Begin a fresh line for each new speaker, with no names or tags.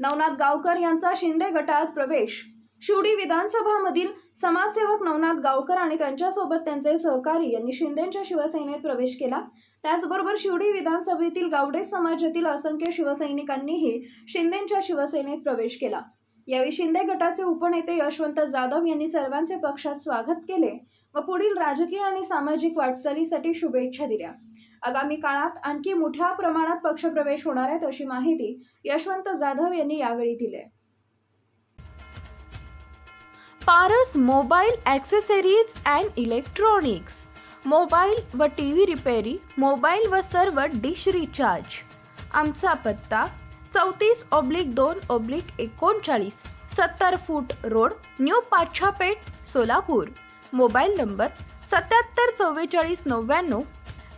नवनाथ गावकर यांचा शिंदे गटात प्रवेश. शिवडी विधानसभामधील समाजसेवक नवनाथ गावकर आणि त्यांच्यासोबत त्यांचे सहकारी यांनी शिंदेच्या शिवसेनेत प्रवेश केला. त्याचबरोबर शिवडी विधानसभेतील गावडे समाजातील असंख्य शिवसैनिकांनीही शिंदेच्या शिवसेनेत प्रवेश केला. यावेळी शिंदे गटाचे उपनेते यशवंत जाधव यांनी सर्वांचे पक्षात स्वागत केले व पुढील राजकीय आणि सामाजिक वाटचालीसाठी शुभेच्छा दिल्या. आगामी काळात आणखी मोठ्या प्रमाणात पक्षप्रवेश होणार आहेत अशी माहिती यशवंत जाधव यांनी यावेळी दिली. Paras mobile accessories and electronics. Mobile व टी व्ही रिपेरी मोबाईल व सर्व डिश रिचार्ज. आमचा पत्ता चौतीस ऑब्लिक दोन ऑब्लिक एकोणचाळीस सत्तर foot road new Pachhapeth Solapur. Mobile number सत्याहत्तर चव्वेचाळीस नव्याण्णव